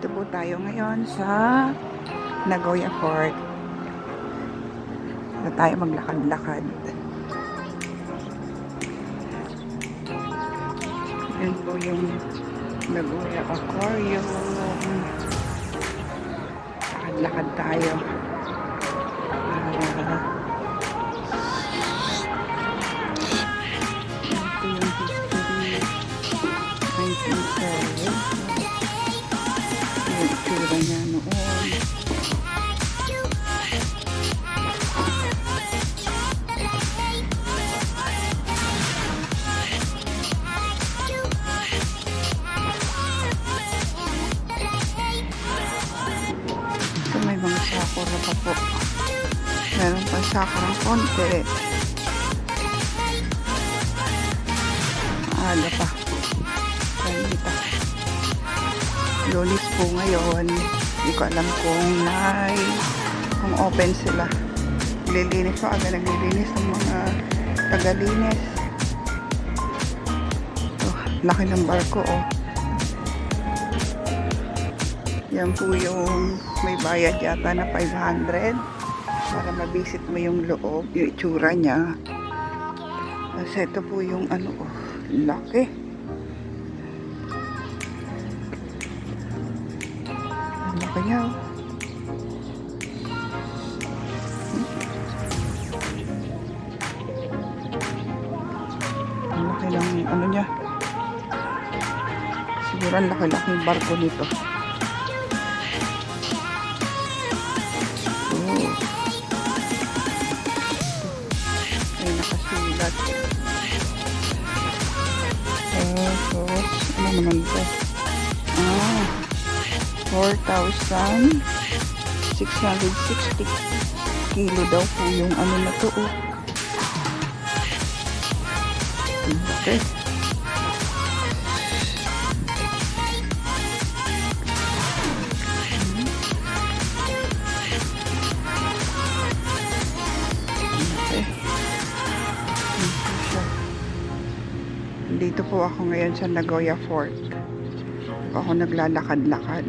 Nandito po tayo ngayon sa Nagoya Fort. Na tayo maglakad-lakad. Yan po yung Nagoya Aquarium. Lakad-lakad tayo. Konti maaga pa Kanita. Lunis po ngayon. Hindi ko alam kung may kung open sila. Lilinis pa aga naglilinis ng mga tagalinis. Oh, laki ng barko oh. Yan po yung may bayad yata na 500 para mabisit mo yung loob, yung itsura niya. Kasi ito po yung ano oh, laki. Niya oh. Ang laki ng ano niya. Siguro ang laki-laki yung barko nito. 4,660 kilo daw po yung ano na to. Oh. Dito po ako ngayon sa Nagoya Fort. Ako naglalakad-lakad.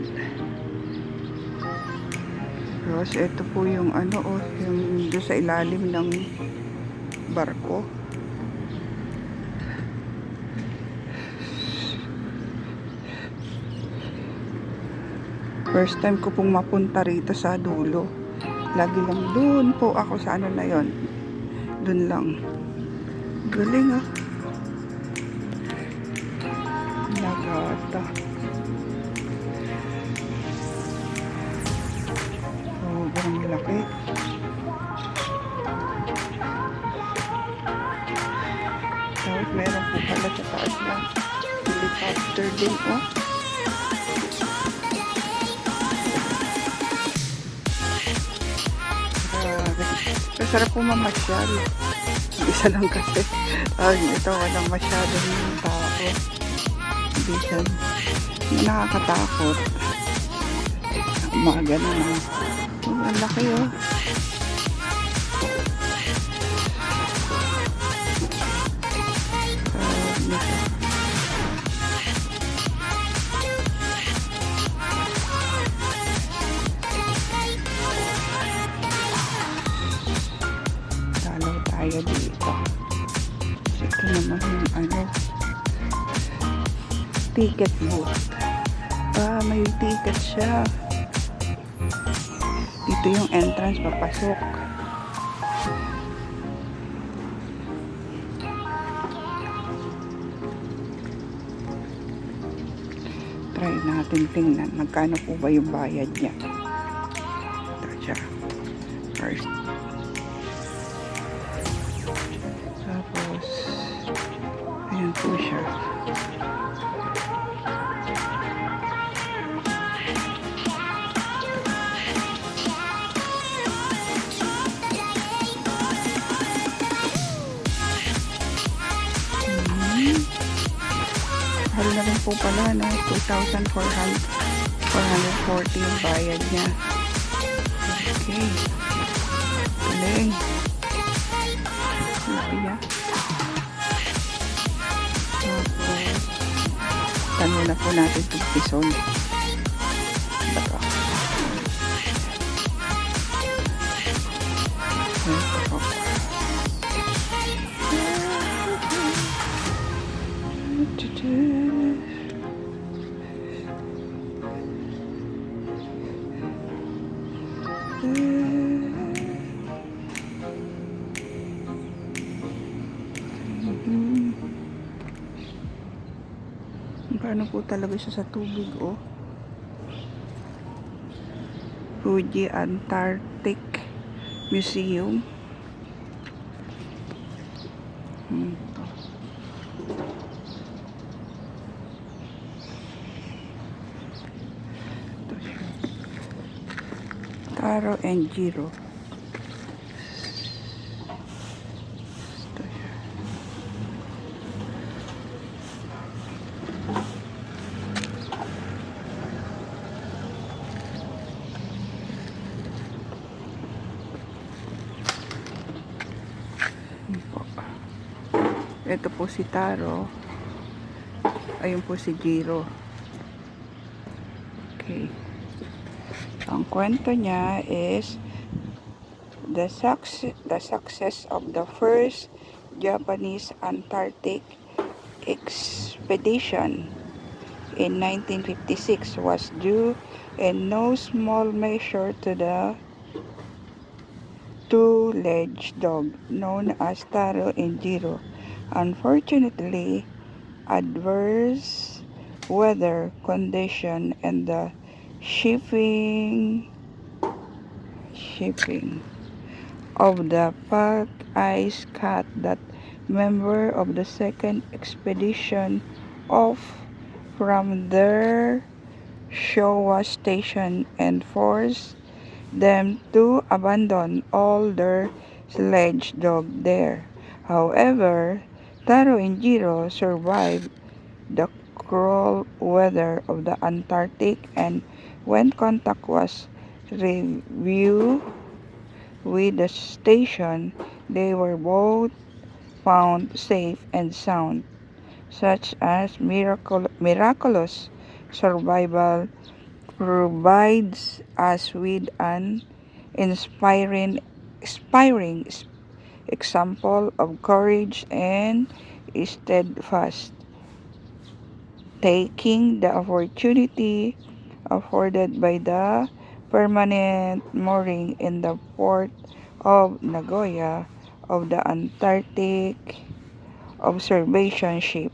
Tapos ito po yung ano oh, yung doon sa ilalim ng barko. First time ko pong mapunta rito sa dulo. Lagi lang doon po ako sa ano na yon. Doon lang. Galing ah. Nagata. Sobrang din oh. Masarap po mamasyal. Isa lang kasi. Ay, ito walang masyadong tao. Hindi siya nakakatakot. Na lang. Oh, ang laki oh. Tayo dito. Ito naman yung ano. Ticket booth. Ah, may ticket siya. Dito yung entrance papasok. Try natin tingnan magkano po ba yung bayad niya. Ito siya. First. Po pala, no? 2,400 440 yung bayad niya. Okay. Galing. Laki niya. Tapos, tanong na po natin itong pison. Nakaano po talaga siya sa tubig, oh. Fuji Antarctic Museum. Hmm, to. Taro and Jiro. Ito po si Taro. Ayun po si Jiro. Okay. Ang kwento niya is the success, the success of the first Japanese Antarctic expedition in 1956 was due in no small measure to the two-legged dog known as Taro and Jiro. Unfortunately, adverse weather condition and the shipping shipping of the pack ice cut that member of the second expedition off from their Showa station and forced them to abandon all their sledge dog there. However, Taro and Jiro survived the cruel weather of the Antarctic and when contact was reviewed with the station, they were both found safe and sound, such as miracle, miraculous survival provides us with an inspiring, inspiring example of courage and steadfast taking the opportunity afforded by the permanent mooring in the port of Nagoya of the Antarctic observation ship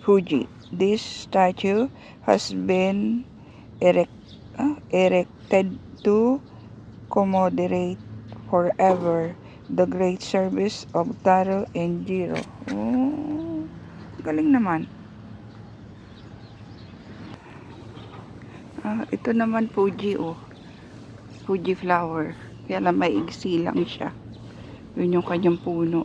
Fuji. This statue has been erect, ah, erected to commemorate forever the great service of Taro and Jiro. Oh, galing naman. Ah, ito naman Fuji oh. Fuji flower. Kaya lang may igsi lang siya. Yun yung kanyang puno.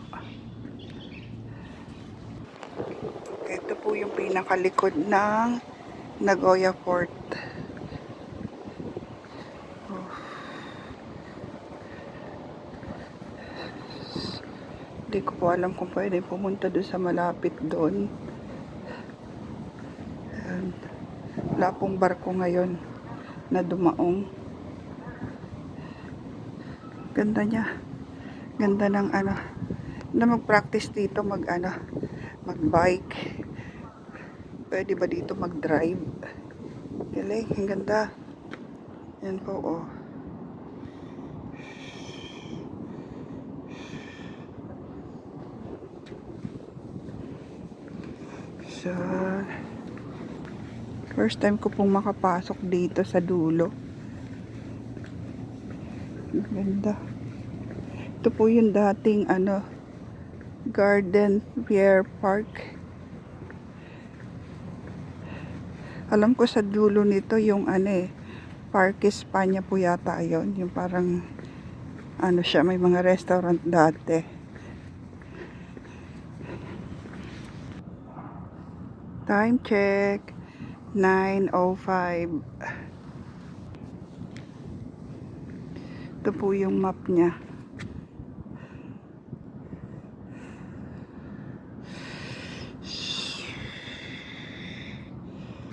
Ito po yung pinakalikod ng Nagoya Fort. Oh. Hindi ko po alam kung pwede pumunta doon sa malapit doon. Ayan. Wala pong barko ngayon na dumaong. Ganda niya. Ganda ng ano. Na mag-practice dito mag ano, mag-bike. Pwede ba dito mag-drive? Galing, ang ganda. Yan po, oh. So, first time ko pong makapasok dito sa dulo. Ang ganda. Ito po yung dating ano, Garden Pier Park. Alam ko sa dulo nito yung ano eh, Parque España po yata yon Yung parang, ano siya, may mga restaurant dati. Time check. 9.05. Ito po yung map niya.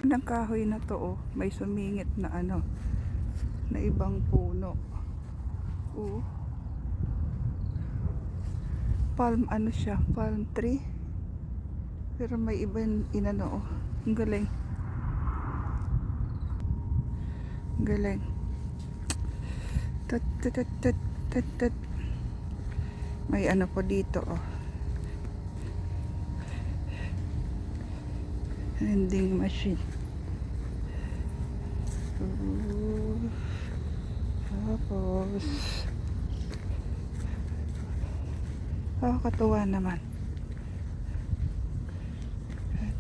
Ng kahoy na to oh, may sumingit na ano, na ibang puno. Oh. Palm ano siya, palm tree. Pero may ibang inano oh. Ang galing. Ang galing. Tut, tut, tut, tut, tut, tut. May ano po dito oh. Vending machine. Ooh. Tapos, nakakatuwa naman.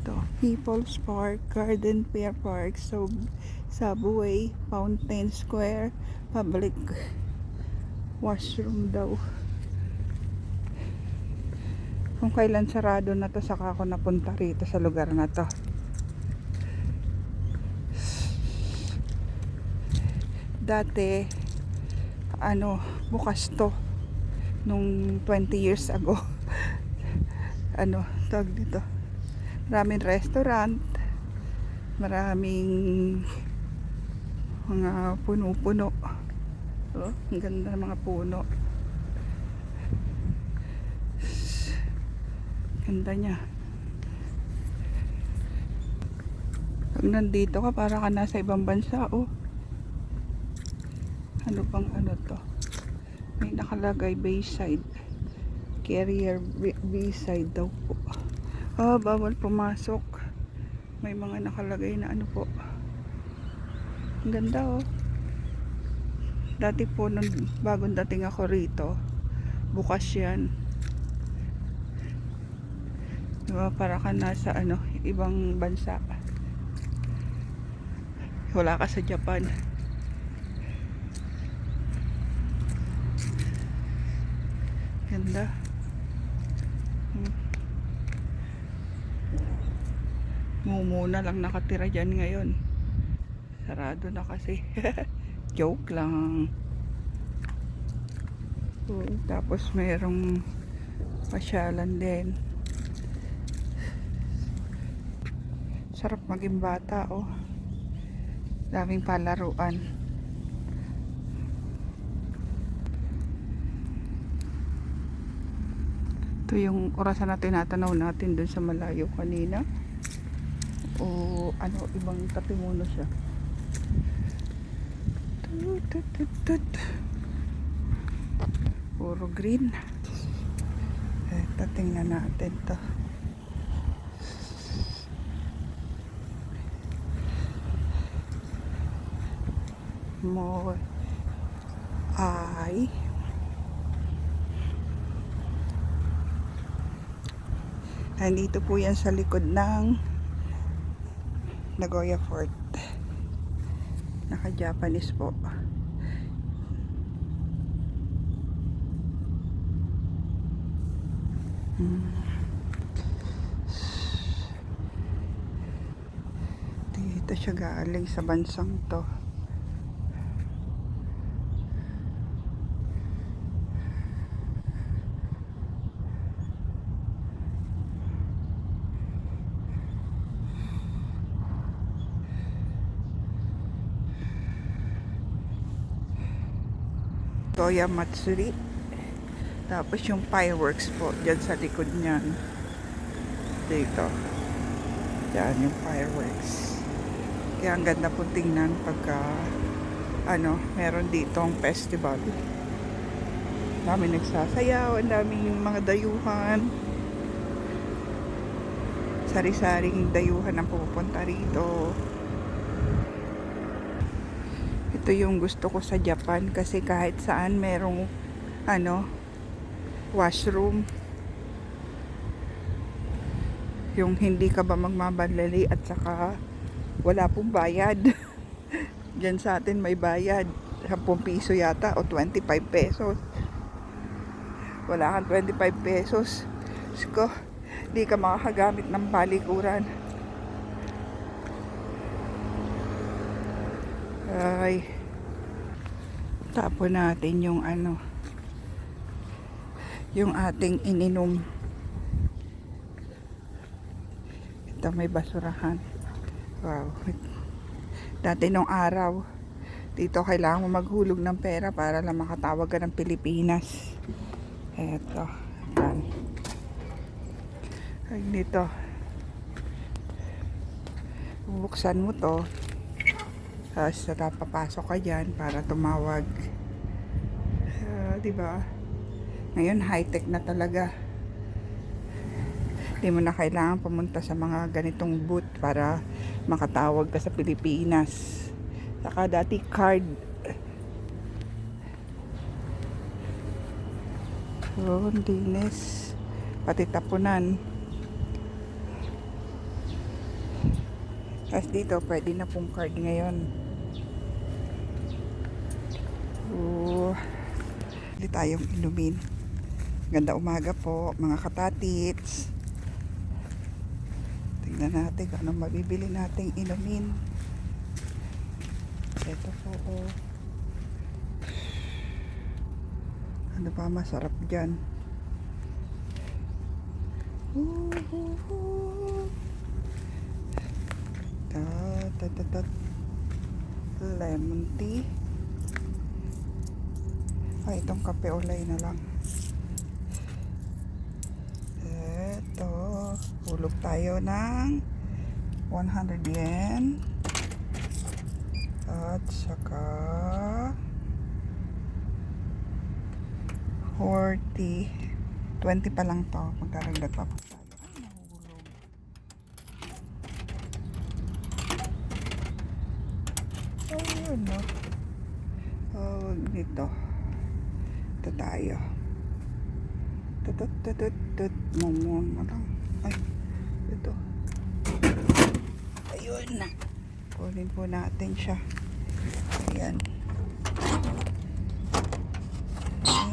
Ito, People's Park, Garden Fair Park, so, Subway, Fountain Square, Public Washroom daw. Kung kailan sarado na to, saka ako napunta rito sa lugar na to. Dati, ano, bukas to nung 20 years ago. ano, tawag dito. Maraming restaurant, maraming mga puno-puno. Oh, ang ganda ng mga puno. Ganda niya. Pag nandito ka, para ka nasa ibang bansa, oh. Ano pang ano to? May nakalagay Bayside. Carrier Bayside daw po. Ah, bawal pumasok. May mga nakalagay na ano po. Ang ganda oh. Dati po nung bagong dating ako rito, bukas yan. Diba, para ka nasa ano, ibang bansa. Wala ka sa Japan. Ganda. Hmm. Mumuna lang nakatira dyan ngayon. Sarado na kasi. Joke lang. Oo, tapos mayroong pasyalan din. Sarap maging bata, oh. Daming palaruan. Ito yung orasan na tinatanaw natin dun sa malayo kanina. O ano, ibang tapimuno siya. Tut, tut, tut, tut. Puro green. Ito, tingnan natin to. More ay Nandito po yan sa likod ng Nagoya Fort. Naka-Japanese po. Hmm. Dito siya galing sa bansang to. Toya Matsuri. Tapos yung fireworks po dyan sa likod niyan. Dito. Yan yung fireworks. Kaya ang ganda po tingnan pagka ano, meron ditong festival. Dami nagsasayaw, ang daming mga dayuhan. Sari-saring dayuhan ang pupunta rito. Ito yung gusto ko sa Japan. Kasi kahit saan merong ano washroom. Yung hindi ka ba magmabalali at saka wala pong bayad. Dyan sa atin may bayad. 10 piso yata o 25 pesos. Wala kang 25 pesos. Ko di ka makakagamit ng palikuran ay. Tapon natin yung ano. Yung ating ininom. Ito may basurahan. Wow. Dati nung araw dito kailangan mo maghulog ng pera para lang makatawag ka ng Pilipinas. Eto. Yan ay dito bubuksan mo to tapos papasok ka dyan para tumawag. Uh, di ba? Ngayon high-tech na talaga. Hindi mo na kailangan pumunta sa mga ganitong booth para makatawag ka sa Pilipinas. Saka dati card. Oh, linis. Pati tapunan. Tapos dito, pwede na pong card ngayon. Oh, hindi tayong inumin. Ganda umaga po, mga katatits. Tingnan natin kung anong mabibili nating inumin. Ito po, oh. Ano ba masarap dyan? Ta, ta, ta, ta. Lemon tea. Ay, itong kape olay na lang. Ito. Hulog tayo ng 100 yen. At saka 40. 20 pa lang to. Magdaragdag pa nahulog. Ayun, no. Oh, dito. Ito tayo. Tutut, tutut, tut. Mo lang. Ay, ito. Ayun na. Kunin po natin siya. Ayan.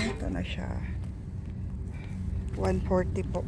Ito na siya. 140 po.